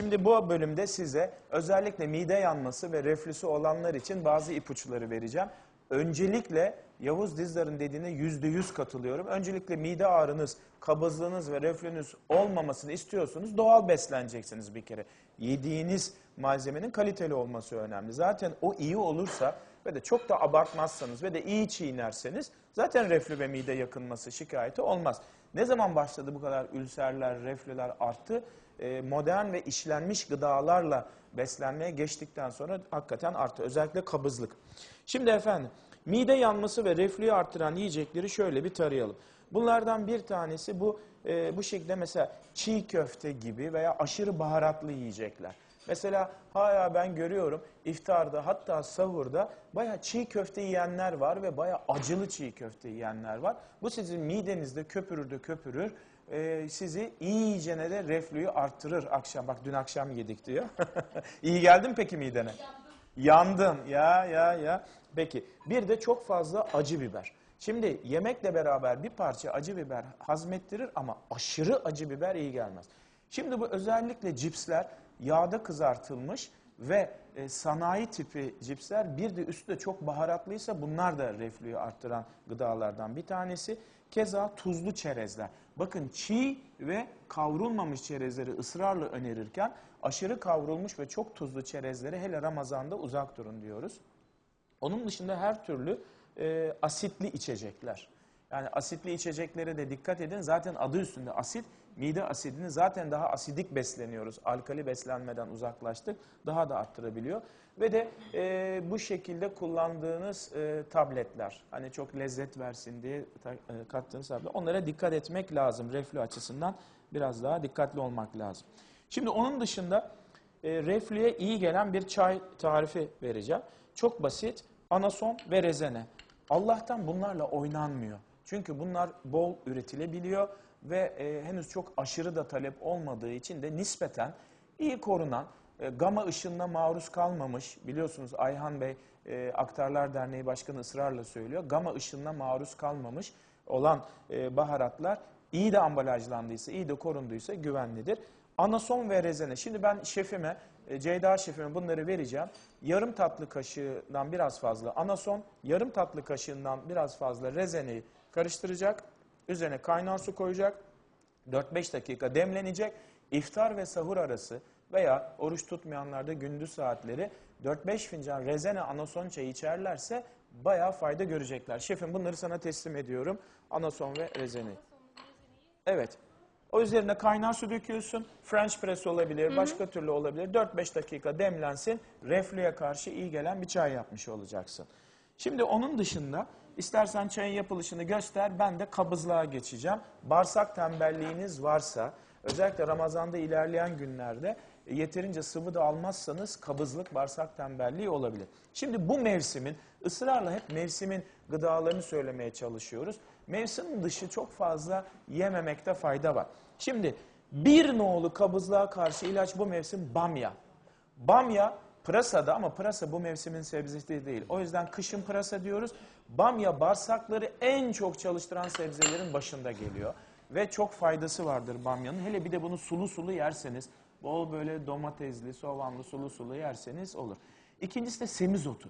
şimdi bu bölümde size özellikle mide yanması ve reflüsü olanlar için bazı ipuçları vereceğim. Öncelikle Yavuz Dizdar'ın dediğine yüzde yüz katılıyorum. Öncelikle mide ağrınız, kabızlığınız ve reflünüz olmamasını istiyorsunuz. Doğal besleneceksiniz bir kere. Yediğiniz malzemenin kaliteli olması önemli. Zaten o iyi olursa ve de çok da abartmazsanız ve de iyi çiğnerseniz zaten reflü ve mide yakınması şikayeti olmaz. Ne zaman başladı bu kadar ülserler, reflüler arttı? Ee, modern ve işlenmiş gıdalarla beslenmeye geçtikten sonra hakikaten arttı. Özellikle kabızlık. Şimdi efendim mide yanması ve reflüyü artıran yiyecekleri şöyle bir tarayalım. Bunlardan bir tanesi bu e, bu şekilde mesela çiğ köfte gibi veya aşırı baharatlı yiyecekler. Mesela hala ben görüyorum iftarda hatta sahurda baya çiğ köfte yiyenler var ve baya acılı çiğ köfte yiyenler var. Bu sizin midenizde köpürür de köpürür. E, sizi iyicene de reflüyü arttırır akşam. Bak dün akşam yedik diyor. İyi geldi mi peki midene? Yandın ya ya ya. Peki bir de çok fazla acı biber. Şimdi yemekle beraber bir parça acı biber hazmettirir ama aşırı acı biber iyi gelmez. Şimdi bu özellikle cipsler yağda kızartılmış ve e, sanayi tipi cipsler bir de üstü de çok baharatlıysa bunlar da reflüyü arttıran gıdalardan bir tanesi. Keza tuzlu çerezler. Bakın çiğ ve kavrulmamış çerezleri ısrarla önerirken aşırı kavrulmuş ve çok tuzlu çerezleri hele Ramazan'da uzak durun diyoruz. Onun dışında her türlü e, asitli içecekler. Yani asitli içeceklere de dikkat edin. Zaten adı üstünde asit. Mide asidini zaten daha asidik besleniyoruz. Alkali beslenmeden uzaklaştık. Daha da arttırabiliyor. Ve de e, bu şekilde kullandığınız e, tabletler. Hani çok lezzet versin diye ta- e, kattığınız tabletler. Onlara dikkat etmek lazım. Reflü açısından biraz daha dikkatli olmak lazım. Şimdi onun dışında e, reflüye iyi gelen bir çay tarifi vereceğim. Çok basit. Anason ve rezene. Allah'tan bunlarla oynanmıyor. Çünkü bunlar bol üretilebiliyor ve e, henüz çok aşırı da talep olmadığı için de nispeten iyi korunan, e, gama ışınına maruz kalmamış, biliyorsunuz Ayhan Bey e, Aktarlar Derneği Başkanı ısrarla söylüyor, gama ışınına maruz kalmamış olan e, baharatlar iyi de ambalajlandıysa, iyi de korunduysa güvenlidir. Anason ve rezene. Şimdi ben şefime, e, Ceyda şefime bunları vereceğim. Yarım tatlı kaşığından biraz fazla anason, yarım tatlı kaşığından biraz fazla rezeneyi karıştıracak. Üzerine kaynar su koyacak. 4-5 dakika demlenecek. İftar ve sahur arası veya oruç tutmayanlarda gündüz saatleri 4-5 fincan rezene anason çayı içerlerse bayağı fayda görecekler. Şefim bunları sana teslim ediyorum. Anason ve rezene. Evet. O üzerine kaynar su döküyorsun. French press olabilir, başka türlü olabilir. 4-5 dakika demlensin. Reflüye karşı iyi gelen bir çay yapmış olacaksın. Şimdi onun dışında istersen çayın yapılışını göster. Ben de kabızlığa geçeceğim. Bağırsak tembelliğiniz varsa özellikle Ramazan'da ilerleyen günlerde e, yeterince sıvı da almazsanız kabızlık, bağırsak tembelliği olabilir. Şimdi bu mevsimin ısrarla hep mevsimin gıdalarını söylemeye çalışıyoruz. Mevsim dışı çok fazla yememekte fayda var. Şimdi bir nolu kabızlığa karşı ilaç bu mevsim bamya. Bamya pırasada ama pırasa bu mevsimin sebzesi değil. O yüzden kışın pırasa diyoruz. Bamya bağırsakları en çok çalıştıran sebzelerin başında geliyor. Ve çok faydası vardır bamyanın. Hele bir de bunu sulu sulu yerseniz, bol böyle domatesli, soğanlı, sulu sulu yerseniz olur. İkincisi de semizotu.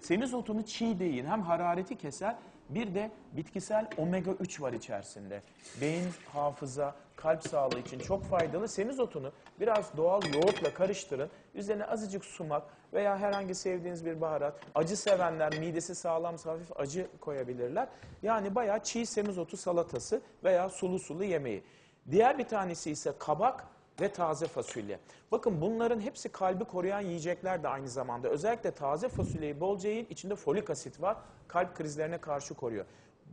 Semizotunu çiğ de. Hem harareti keser bir de bitkisel omega 3 var içerisinde. Beyin, hafıza, kalp sağlığı için çok faydalı. Semizotunu biraz doğal yoğurtla karıştırın. Üzerine azıcık sumak veya herhangi sevdiğiniz bir baharat. Acı sevenler midesi sağlamsa hafif acı koyabilirler. Yani bayağı çiğ semizotu salatası veya sulu sulu yemeği. Diğer bir tanesi ise kabak ve taze fasulye. Bakın bunların hepsi kalbi koruyan yiyecekler de aynı zamanda. Özellikle taze fasulyeyi bolca yiyin. İçinde folik asit var. Kalp krizlerine karşı koruyor.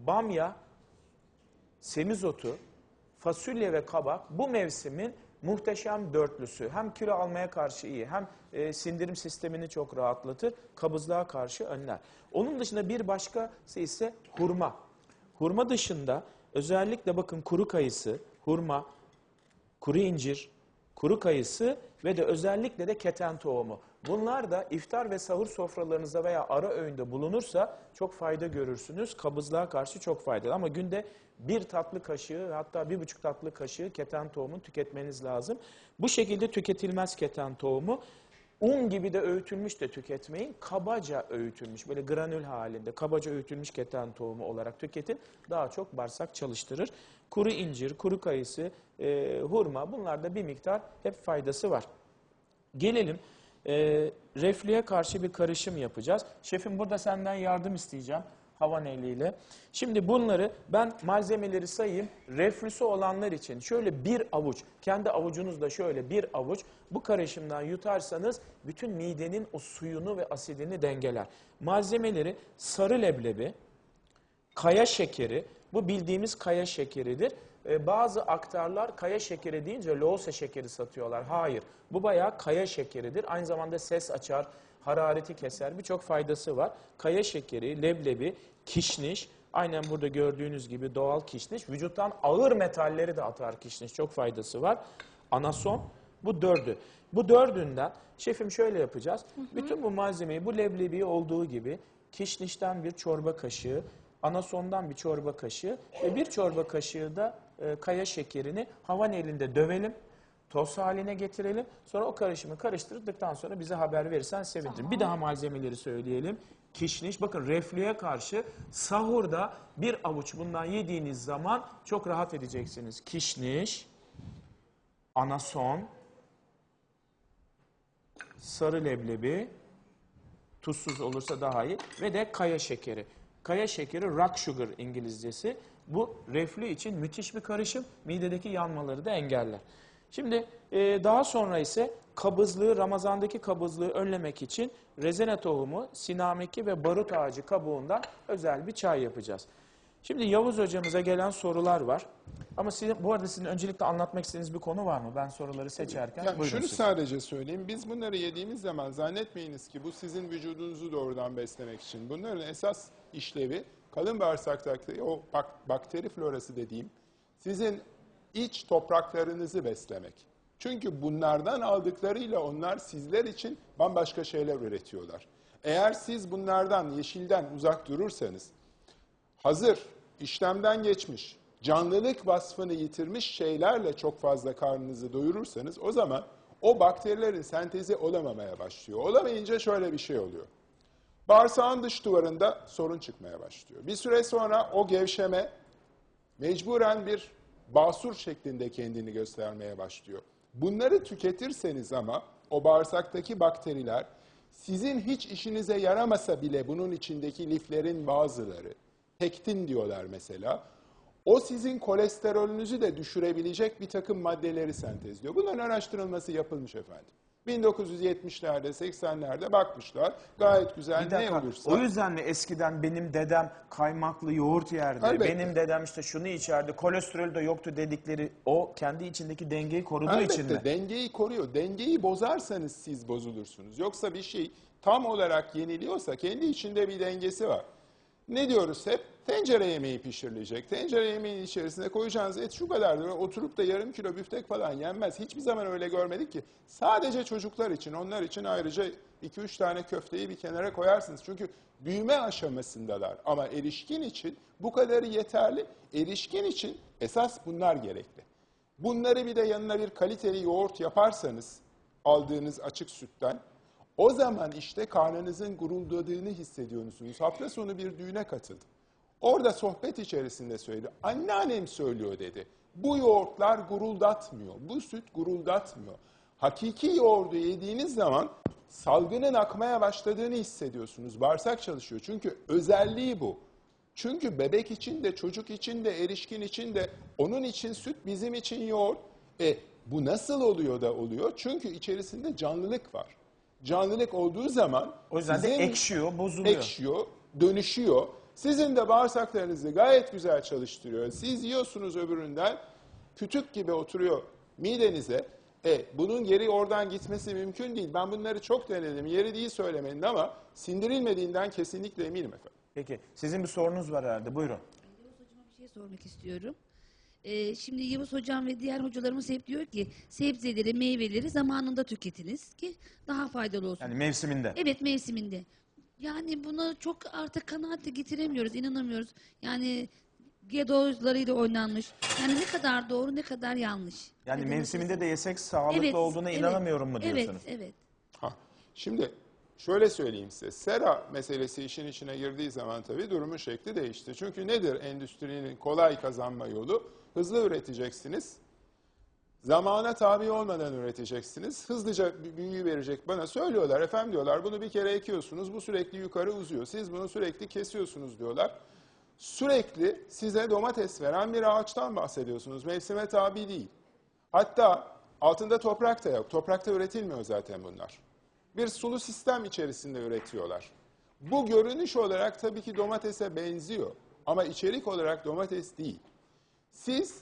Bamya, semizotu, fasulye ve kabak bu mevsimin muhteşem dörtlüsü. Hem kilo almaya karşı iyi, hem e, sindirim sistemini çok rahatlatır, kabızlığa karşı önler. Onun dışında bir başkası ise hurma. Hurma dışında özellikle bakın kuru kayısı, hurma, kuru incir, kuru kayısı ve de özellikle de keten tohumu. Bunlar da iftar ve sahur sofralarınızda veya ara öğünde bulunursa çok fayda görürsünüz. Kabızlığa karşı çok faydalı ama günde bir tatlı kaşığı hatta bir buçuk tatlı kaşığı keten tohumu tüketmeniz lazım. Bu şekilde tüketilmez keten tohumu. Un gibi de öğütülmüş de tüketmeyin. Kabaca öğütülmüş, böyle granül halinde kabaca öğütülmüş keten tohumu olarak tüketin. Daha çok bağırsak çalıştırır. Kuru incir, kuru kayısı, e, hurma bunlarda bir miktar hep faydası var. Gelelim e, reflüye karşı bir karışım yapacağız. Şefim burada senden yardım isteyeceğim havan eliyle. Şimdi bunları ben malzemeleri sayayım. Reflüsü olanlar için şöyle bir avuç, kendi avucunuzda şöyle bir avuç bu karışımdan yutarsanız bütün midenin o suyunu ve asidini dengeler. Malzemeleri sarı leblebi, kaya şekeri, bu bildiğimiz kaya şekeridir. Ee, bazı aktarlar kaya şekeri deyince loğusa şekeri satıyorlar. Hayır, bu bayağı kaya şekeridir. Aynı zamanda ses açar, harareti keser, birçok faydası var. Kaya şekeri, leblebi, kişniş, aynen burada gördüğünüz gibi doğal kişniş. Vücuttan ağır metalleri de atar kişniş, çok faydası var. Anason, bu dördü. Bu dördünden şefim şöyle yapacağız. Bütün bu malzemeyi bu leblebi olduğu gibi kişnişten bir çorba kaşığı, anasondan bir çorba kaşığı ve bir çorba kaşığı da e, kaya şekerini havan elinde dövelim. Toz haline getirelim. Sonra o karışımı karıştırdıktan sonra bize haber verirsen sevinirim. Bir daha malzemeleri söyleyelim. Kişniş, bakın reflüye karşı sahurda bir avuç bundan yediğiniz zaman çok rahat edeceksiniz. Kişniş, anason, sarı leblebi, tuzsuz olursa daha iyi ve de kaya şekeri. Kaya şekeri rock sugar İngilizcesi. Bu reflü için müthiş bir karışım. Midedeki yanmaları da engeller. Şimdi e, daha sonra ise kabızlığı, Ramazan'daki kabızlığı önlemek için rezene tohumu, sinameki ve barut ağacı kabuğundan özel bir çay yapacağız. Şimdi Yavuz hocamıza gelen sorular var. Ama sizin, bu arada sizin öncelikle anlatmak istediğiniz bir konu var mı? Ben soruları seçerken. Ya Buyurun şunu siz. sadece söyleyeyim. Biz bunları yediğimiz zaman zannetmeyiniz ki bu sizin vücudunuzu doğrudan beslemek için. Bunların esas işlevi kalın bağırsaktaki o bak- bakteri florası dediğim sizin iç topraklarınızı beslemek. Çünkü bunlardan aldıklarıyla onlar sizler için bambaşka şeyler üretiyorlar. Eğer siz bunlardan, yeşilden uzak durursanız hazır, işlemden geçmiş, canlılık vasfını yitirmiş şeylerle çok fazla karnınızı doyurursanız o zaman o bakterilerin sentezi olamamaya başlıyor. Olamayınca şöyle bir şey oluyor. Bağırsağın dış duvarında sorun çıkmaya başlıyor. Bir süre sonra o gevşeme mecburen bir basur şeklinde kendini göstermeye başlıyor. Bunları tüketirseniz ama o bağırsaktaki bakteriler sizin hiç işinize yaramasa bile bunun içindeki liflerin bazıları, pektin diyorlar mesela, o sizin kolesterolünüzü de düşürebilecek bir takım maddeleri sentezliyor. Bunların araştırılması yapılmış efendim. 1970'lerde, 80'lerde bakmışlar. Gayet güzel Bir ne dakika, olursa. O yüzden mi eskiden benim dedem kaymaklı yoğurt yerdi, Elbette. benim dedem işte şunu içerdi, kolesterol de yoktu dedikleri o kendi içindeki dengeyi koruduğu Elbette için mi? dengeyi koruyor. Dengeyi bozarsanız siz bozulursunuz. Yoksa bir şey tam olarak yeniliyorsa kendi içinde bir dengesi var. Ne diyoruz hep? Tencere yemeği pişirilecek. Tencere yemeğinin içerisine koyacağınız et şu kadardır. Oturup da yarım kilo büftek falan yenmez. Hiçbir zaman öyle görmedik ki. Sadece çocuklar için, onlar için ayrıca 2-3 tane köfteyi bir kenara koyarsınız. Çünkü büyüme aşamasındalar. Ama erişkin için bu kadarı yeterli. Erişkin için esas bunlar gerekli. Bunları bir de yanına bir kaliteli yoğurt yaparsanız aldığınız açık sütten o zaman işte karnınızın guruldadığını hissediyorsunuz. Hafta sonu bir düğüne katıldım. Orada sohbet içerisinde söyledi. Anneannem söylüyor dedi. Bu yoğurtlar guruldatmıyor. Bu süt guruldatmıyor. Hakiki yoğurdu yediğiniz zaman salgının akmaya başladığını hissediyorsunuz. Bağırsak çalışıyor. Çünkü özelliği bu. Çünkü bebek için de çocuk için de erişkin için de onun için süt bizim için yoğurt. E bu nasıl oluyor da oluyor? Çünkü içerisinde canlılık var. Canlılık olduğu zaman O yüzden de sizin ekşiyor, bozuluyor. ekşiyor, dönüşüyor. Sizin de bağırsaklarınızı gayet güzel çalıştırıyor. Siz yiyorsunuz öbüründen, kütük gibi oturuyor midenize. E, bunun geri oradan gitmesi mümkün değil. Ben bunları çok denedim. Yeri değil söylemenin ama sindirilmediğinden kesinlikle eminim efendim. Peki sizin bir sorunuz var herhalde buyurun. Yavuz Hocam'a bir şey sormak istiyorum. Ee, şimdi Yavuz hocam ve diğer hocalarımız hep diyor ki sebzeleri, meyveleri zamanında tüketiniz ki daha faydalı olsun. Yani mevsiminde. Evet mevsiminde. Yani buna çok artık kanaate getiremiyoruz, inanamıyoruz. Yani GDO'larıyla oynanmış. Yani ne kadar doğru ne kadar yanlış. Yani Ne demek mevsiminde de yesek sağlıklı Evet, olduğuna evet, inanamıyorum mu diyorsunuz? Evet, evet. Ha, şimdi şöyle söyleyeyim size. Sera meselesi işin içine girdiği zaman tabii durumun şekli değişti. Çünkü nedir endüstrinin kolay kazanma yolu? Hızlı üreteceksiniz. Zamana tabi olmadan üreteceksiniz. Hızlıca büyüyü verecek bana söylüyorlar. Efendim diyorlar bunu bir kere ekiyorsunuz. Bu sürekli yukarı uzuyor. Siz bunu sürekli kesiyorsunuz diyorlar. Sürekli size domates veren bir ağaçtan bahsediyorsunuz. Mevsime tabi değil. Hatta altında toprak da yok. Toprakta üretilmiyor zaten bunlar. Bir sulu sistem içerisinde üretiyorlar. Bu görünüş olarak tabii ki domatese benziyor. Ama içerik olarak domates değil. Siz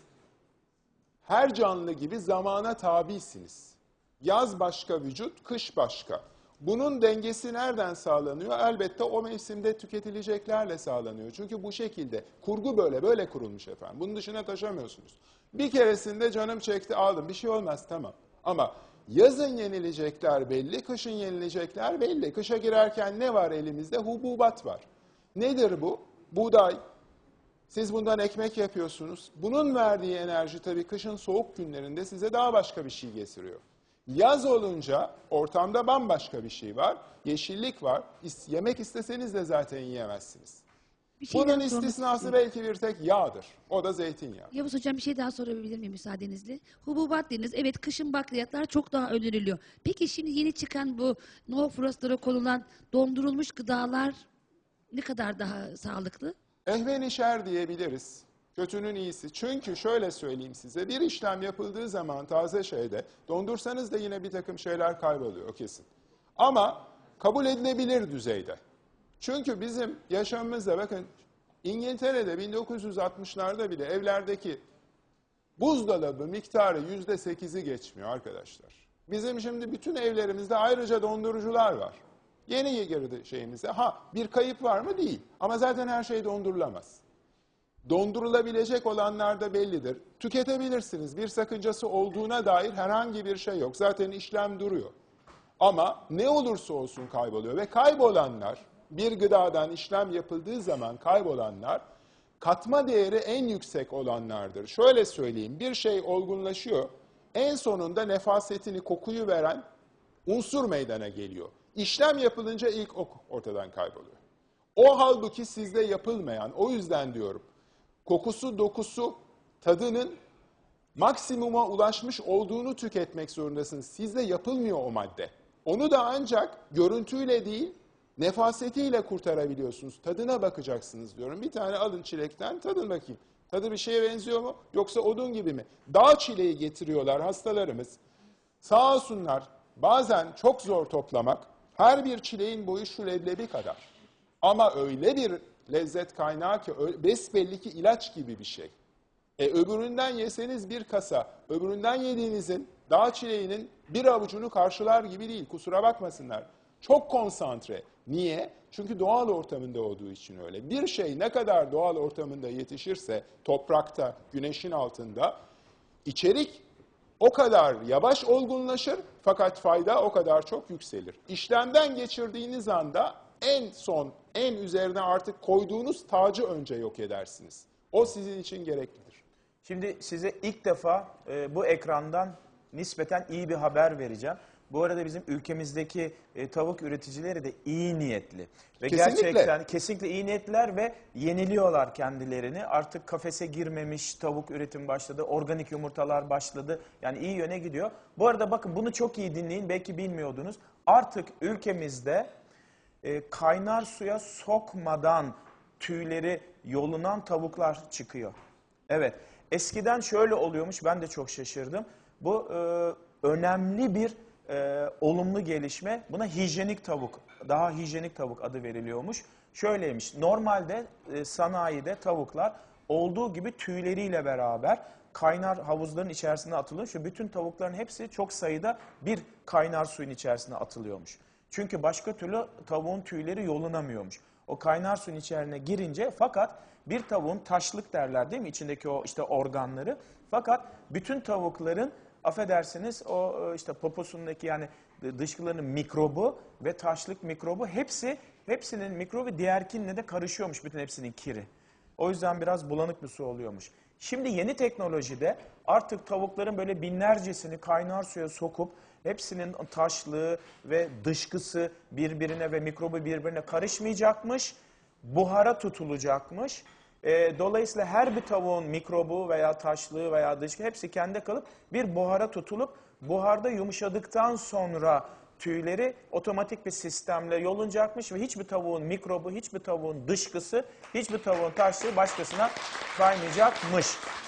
her canlı gibi zamana tabisiniz. Yaz başka vücut, kış başka. Bunun dengesi nereden sağlanıyor? Elbette o mevsimde tüketileceklerle sağlanıyor. Çünkü bu şekilde kurgu böyle böyle kurulmuş efendim. Bunun dışına taşamıyorsunuz. Bir keresinde canım çekti aldım bir şey olmaz tamam. Ama yazın yenilecekler belli, kışın yenilecekler belli. Kışa girerken ne var elimizde? Hububat var. Nedir bu? Buğday, siz bundan ekmek yapıyorsunuz. Bunun verdiği enerji tabii kışın soğuk günlerinde size daha başka bir şey getiriyor. Yaz olunca ortamda bambaşka bir şey var. Yeşillik var. İs- Yemek isteseniz de zaten yiyemezsiniz. Bir şey Bunun daha sormak istisnası istiyorum. belki bir tek yağdır. O da zeytinyağı. Yavuz hocam bir şey daha sorabilir miyim müsaadenizle? Hububat dediniz. Evet kışın bakliyatlar çok daha öneriliyor. Peki şimdi yeni çıkan bu no frostlara konulan dondurulmuş gıdalar ne kadar daha sağlıklı? Ehvenişer diyebiliriz. Kötünün iyisi. Çünkü şöyle söyleyeyim size. Bir işlem yapıldığı zaman taze şeyde dondursanız da yine bir takım şeyler kayboluyor kesin. Ama kabul edilebilir düzeyde. Çünkü bizim yaşamımızda bakın İngiltere'de 1960'larda bile evlerdeki buzdolabı miktarı yüzde sekizi geçmiyor arkadaşlar. Bizim şimdi bütün evlerimizde ayrıca dondurucular var. Yeni girdi şeyimize. Ha bir kayıp var mı? Değil. Ama zaten her şey dondurulamaz. Dondurulabilecek olanlar da bellidir. Tüketebilirsiniz. Bir sakıncası olduğuna dair herhangi bir şey yok. Zaten işlem duruyor. Ama ne olursa olsun kayboluyor ve kaybolanlar bir gıdadan işlem yapıldığı zaman kaybolanlar katma değeri en yüksek olanlardır. Şöyle söyleyeyim bir şey olgunlaşıyor en sonunda nefasetini kokuyu veren unsur meydana geliyor. İşlem yapılınca ilk o ortadan kayboluyor. O halbuki sizde yapılmayan o yüzden diyorum kokusu dokusu tadının maksimuma ulaşmış olduğunu tüketmek zorundasınız. Sizde yapılmıyor o madde. Onu da ancak görüntüyle değil, nefasetiyle kurtarabiliyorsunuz. Tadına bakacaksınız diyorum. Bir tane alın çilekten tadın bakayım. Tadı bir şeye benziyor mu? Yoksa odun gibi mi? Dağ çileği getiriyorlar hastalarımız. Sağ olsunlar bazen çok zor toplamak. Her bir çileğin boyu şu leblebi kadar. Ama öyle bir lezzet kaynağı ki besbelli ki ilaç gibi bir şey. E öbüründen yeseniz bir kasa, öbüründen yediğinizin dağ çileğinin bir avucunu karşılar gibi değil. Kusura bakmasınlar. Çok konsantre. Niye? Çünkü doğal ortamında olduğu için öyle. Bir şey ne kadar doğal ortamında yetişirse, toprakta, güneşin altında, içerik o kadar yavaş olgunlaşır fakat fayda o kadar çok yükselir. İşlemden geçirdiğiniz anda en son, en üzerine artık koyduğunuz tacı önce yok edersiniz. O sizin için gereklidir. Şimdi size ilk defa e, bu ekrandan nispeten iyi bir haber vereceğim. Bu arada bizim ülkemizdeki e, tavuk üreticileri de iyi niyetli. Ve Kesinlikle. gerçekten kesinlikle iyi niyetliler ve yeniliyorlar kendilerini. Artık kafese girmemiş tavuk üretim başladı. Organik yumurtalar başladı. Yani iyi yöne gidiyor. Bu arada bakın bunu çok iyi dinleyin. Belki bilmiyordunuz. Artık ülkemizde e, kaynar suya sokmadan tüyleri yolunan tavuklar çıkıyor. Evet. Eskiden şöyle oluyormuş. Ben de çok şaşırdım. Bu e, önemli bir e, olumlu gelişme. Buna hijyenik tavuk, daha hijyenik tavuk adı veriliyormuş. Şöyleymiş. Normalde e, sanayide tavuklar olduğu gibi tüyleriyle beraber kaynar havuzların içerisine atılıyor. Şu bütün tavukların hepsi çok sayıda bir kaynar suyun içerisine atılıyormuş. Çünkü başka türlü tavuğun tüyleri yolunamıyormuş. O kaynar suyun içerisine girince fakat bir tavuğun taşlık derler değil mi? İçindeki o işte organları. Fakat bütün tavukların affedersiniz o e, işte poposundaki yani dışkılarının mikrobu ve taşlık mikrobu hepsi hepsinin mikrobu diğerkinle de karışıyormuş bütün hepsinin kiri. O yüzden biraz bulanık bir su oluyormuş. Şimdi yeni teknolojide artık tavukların böyle binlercesini kaynar suya sokup hepsinin taşlığı ve dışkısı birbirine ve mikrobu birbirine karışmayacakmış. Buhara tutulacakmış. E, dolayısıyla her bir tavuğun mikrobu veya taşlığı veya dışkı hepsi kendi kalıp bir buhara tutulup buharda yumuşadıktan sonra tüyleri otomatik bir sistemle yolunacakmış ve hiçbir tavuğun mikrobu, hiçbir tavuğun dışkısı, hiçbir tavuğun taşlığı başkasına kaymayacakmış.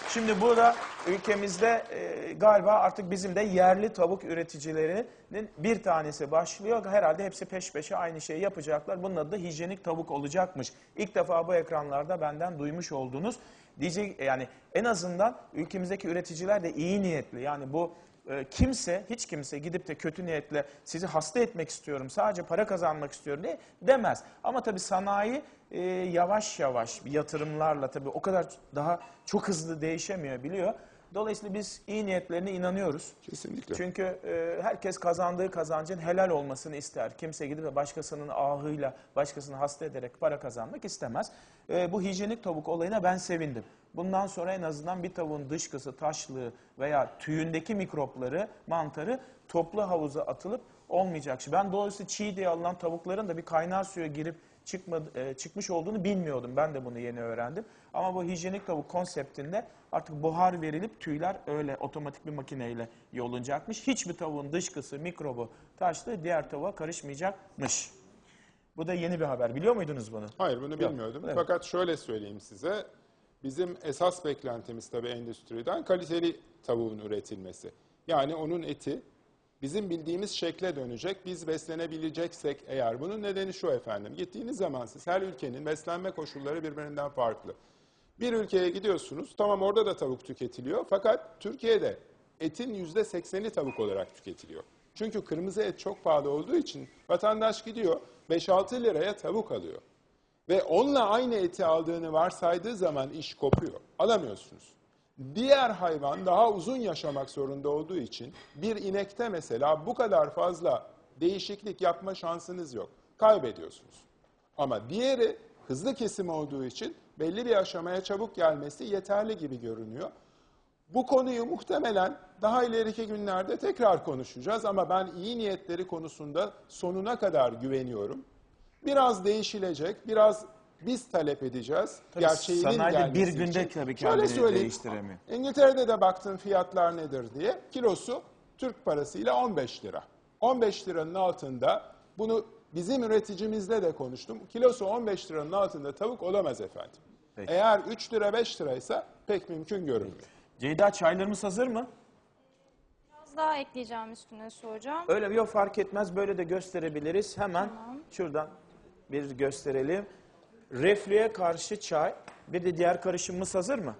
Şimdi burada ülkemizde e, galiba artık bizim de yerli tavuk üreticilerinin bir tanesi başlıyor. Herhalde hepsi peş peşe aynı şeyi yapacaklar. Bunun adı da hijyenik tavuk olacakmış. İlk defa bu ekranlarda benden duymuş olduğunuz diyecek yani en azından ülkemizdeki üreticiler de iyi niyetli. Yani bu kimse, hiç kimse gidip de kötü niyetle sizi hasta etmek istiyorum, sadece para kazanmak istiyorum diye demez. Ama tabii sanayi e, yavaş yavaş yatırımlarla tabii o kadar daha çok hızlı değişemiyor biliyor. Dolayısıyla biz iyi niyetlerine inanıyoruz. Kesinlikle. Çünkü e, herkes kazandığı kazancın helal olmasını ister. Kimse gidip de başkasının ahıyla, başkasını hasta ederek para kazanmak istemez. E, bu hijyenik tavuk olayına ben sevindim. Bundan sonra en azından bir tavuğun dışkısı, taşlığı veya tüyündeki mikropları, mantarı toplu havuza atılıp olmayacak. Ben doğrusu çiğ diye alınan tavukların da bir kaynar suya girip çıkmadı, e, çıkmış olduğunu bilmiyordum. Ben de bunu yeni öğrendim. Ama bu hijyenik tavuk konseptinde artık buhar verilip tüyler öyle otomatik bir makineyle yolunacakmış. Hiçbir tavuğun dışkısı, mikrobu, taşlığı diğer tavuğa karışmayacakmış. Bu da yeni bir haber. Biliyor muydunuz bunu? Hayır bunu bilmiyordum. Evet. Fakat şöyle söyleyeyim size. Bizim esas beklentimiz tabii endüstriden kaliteli tavuğun üretilmesi. Yani onun eti bizim bildiğimiz şekle dönecek. Biz beslenebileceksek eğer. Bunun nedeni şu efendim. Gittiğiniz zaman siz her ülkenin beslenme koşulları birbirinden farklı. Bir ülkeye gidiyorsunuz. Tamam orada da tavuk tüketiliyor. Fakat Türkiye'de etin yüzde sekseni tavuk olarak tüketiliyor. Çünkü kırmızı et çok pahalı olduğu için vatandaş gidiyor 5-6 liraya tavuk alıyor. Ve onunla aynı eti aldığını varsaydığı zaman iş kopuyor. Alamıyorsunuz. Diğer hayvan daha uzun yaşamak zorunda olduğu için bir inekte mesela bu kadar fazla değişiklik yapma şansınız yok. Kaybediyorsunuz. Ama diğeri hızlı kesim olduğu için belli bir aşamaya çabuk gelmesi yeterli gibi görünüyor. Bu konuyu muhtemelen daha ileriki günlerde tekrar konuşacağız ama ben iyi niyetleri konusunda sonuna kadar güveniyorum. Biraz değişilecek, biraz biz talep edeceğiz. Tabii Gerçeğinin sanayi de gelmesi bir günde için. tabii Şöyle kendini söyleyeyim, değiştiremiyor. İngiltere'de de baktım fiyatlar nedir diye. Kilosu Türk parasıyla 15 lira. 15 liranın altında bunu bizim üreticimizle de konuştum. Kilosu 15 liranın altında tavuk olamaz efendim. Peki. Eğer 3 lira 5 liraysa pek mümkün görünmüyor. Ceyda çaylarımız hazır mı? Biraz daha ekleyeceğim üstüne soracağım. Öyle yok fark etmez böyle de gösterebiliriz. Hemen şuradan bir gösterelim. Reflüye karşı çay. Bir de diğer karışımımız hazır mı?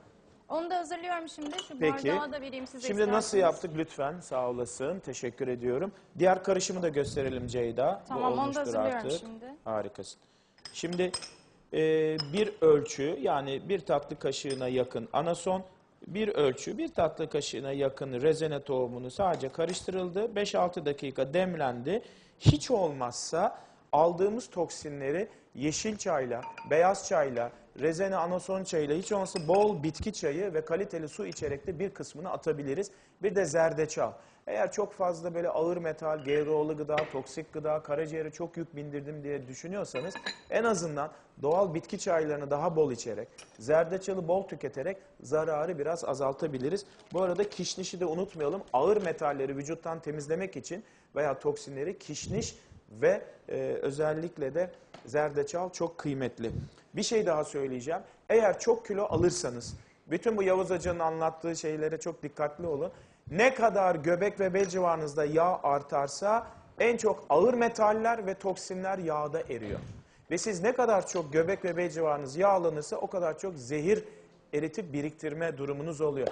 Onu da hazırlıyorum şimdi. Şu Peki. bardağı da vereyim size Şimdi nasıl isterseniz. yaptık lütfen sağ olasın. Teşekkür ediyorum. Diğer karışımı da gösterelim Ceyda. Tamam, onu da olmuştur hazırlıyorum şimdi. Harikasın. Şimdi e, bir ölçü yani bir tatlı kaşığına yakın anason, bir ölçü bir tatlı kaşığına yakın rezene tohumunu sadece karıştırıldı. 5-6 dakika demlendi. Hiç olmazsa aldığımız toksinleri yeşil çayla, beyaz çayla, rezene anason çayıyla hiç olmazsa bol bitki çayı ve kaliteli su içerek de bir kısmını atabiliriz. Bir de zerdeçal. Eğer çok fazla böyle ağır metal, GDO'lu gıda, toksik gıda, karaciğere çok yük bindirdim diye düşünüyorsanız en azından doğal bitki çaylarını daha bol içerek, zerdeçalı bol tüketerek zararı biraz azaltabiliriz. Bu arada kişnişi de unutmayalım. Ağır metalleri vücuttan temizlemek için veya toksinleri kişniş ve e, özellikle de zerdeçal çok kıymetli. Bir şey daha söyleyeceğim. Eğer çok kilo alırsanız, bütün bu Yavuz Hoca'nın anlattığı şeylere çok dikkatli olun. Ne kadar göbek ve bel civarınızda yağ artarsa en çok ağır metaller ve toksinler yağda eriyor. Ve siz ne kadar çok göbek ve bel civarınız yağlanırsa o kadar çok zehir eritip biriktirme durumunuz oluyor.